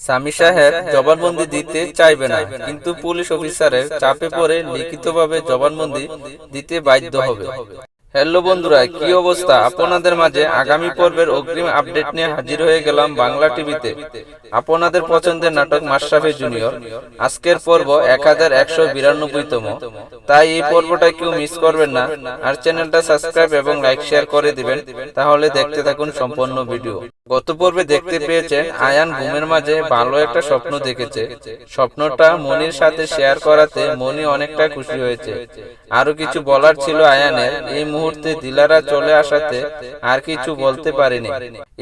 স্বামী সাহেব জবানবন্দি দিতে চাইবে না, কিন্তু পুলিশ অফিসারের চাপে পড়ে লিখিতভাবে জবানবন্দি দিতে বাধ্য হবে। হ্যালো বন্ধুরা, কি অবস্থা? আপনাদের মাঝে আগামী পর্বের অগ্রিম আপডেট নিয়ে হাজির হয়ে গেলাম বাংলা টিভিতে। আপনাদের পছন্দের নাটক মাশরাফি জুনিয়র। আজকের পর্ব এক হাজার একশো বিরানব্বইতম। তাই এই পর্বটা কেউ মিস করবেন না। আর চ্যানেলটা সাবস্ক্রাইব এবং লাইক শেয়ার করে দিবেন। তাহলে দেখতে থাকুন সম্পূর্ণ ভিডিও গত পর্বে দেখতে পেয়েছেন আয়ান ঘুমের মাঝে ভালো একটা স্বপ্ন দেখেছে। স্বপ্নটা মনির সাথে শেয়ার করাতে মনি অনেকটা খুশি হয়েছে। আরও কিছু বলার ছিল আয়ানের, এই মুহূর্তে দিলারা চলে আসাতে আর কিছু বলতে পারেনি।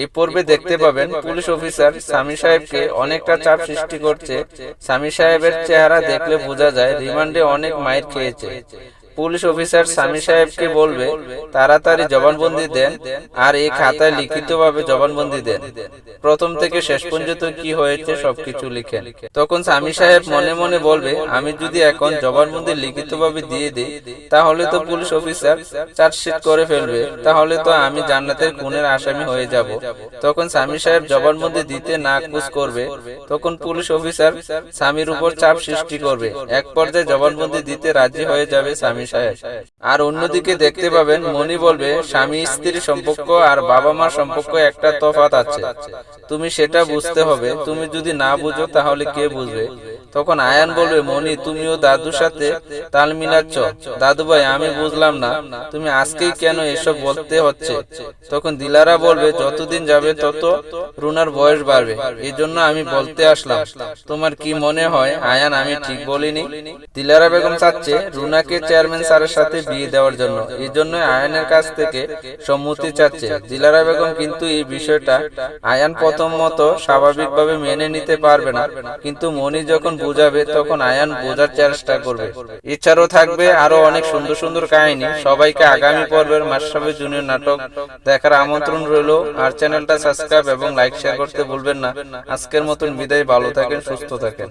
এই পর্বে দেখতে পাবেন পুলিশ অফিসার স্বামী সাহেবকে অনেকটা চাপ সৃষ্টি করছে। স্বামী সাহেবের চেহারা দেখলে বোঝা যায়, রিমান্ডে অনেক মাইর খেয়েছে। পুলিশ অফিসার স্বামী সাহেবকে বলবে, তাড়াতাড়ি জবানবন্দি দেন আর এই খাতায় লিখিতভাবে জবানবন্দি দেন। প্রথম থেকে শেষ পর্যন্ত কি হয়েছে সবকিছু লিখেন। তখন স্বামী সাহেব মনে মনে বলবে, আমি যদি এখন জবানবন্দি লিখিতভাবে দিয়ে দিই, তাহলে তো পুলিশ অফিসার চার্জশিট করে ফেলবে, তাহলে তো আমি জান্নাতের খুনের আসামি হয়ে যাব। তখন স্বামী সাহেব জবানবন্দি দিতে না কুচ করবে, তখন পুলিশ অফিসার স্বামীর উপর চাপ সৃষ্টি করবে। এক পর্যায়ে জবানবন্দি দিতে রাজি হয়ে যাবে স্বামী সাহেব আর অন্যদিকে দেখতে পাবেন মনি বলবে, স্বামী স্ত্রীর সম্পর্ক আর বাবা মার সম্পর্ক একটা তফাত আছে। তুমি সেটা বুঝতে হবে। তুমি যদি না বুঝো, তাহলে কে বুঝবে? তখন আয়ান বলবে মনি তুমিও দাদুর সাথে তাল মিলাচ্ছ। দাদু ভাই আমি বুঝলাম না, তুমি আজকেই কেন এসব বলতে হচ্ছে? তখন দিলারা বলবে, যতদিন যাবে তত রুনার বয়স বাড়বে। এই জন্য আমি বলতে আসলাম, তোমার কি মনে হয়? আয়ান, আমি ঠিক বলিনি। দিলারা বেগম চাচ্ছে, রুনাকে চেয়ারম্যান স্যারের সাথে বিয়ে দেওয়ার জন্য। এই জন্য আয়ানের কাছ থেকে সম্মতি চাচ্ছে। দিলারা বেগম কিন্তু এই বিষয়টা আয়ান প্রথম মতো স্বাভাবিকভাবে মেনে নিতে পারবে না। কিন্তু মনি যখন বুঝাবে, তখন আয়ান বোঝার চেষ্টা করবে। এছাড়াও থাকবে আরও অনেক সুন্দর সুন্দর কাহিনী। সবাইকে আগামী পর্বের মাসাবি জুনিয়র নাটক দেখার আমন্ত্রণ রইল। আর চ্যানেলটা সাবস্ক্রাইব এবং লাইক শেয়ার করতে ভুলবেন না। আজকের মতন বিদায়। ভালো থাকেন, সুস্থ থাকেন।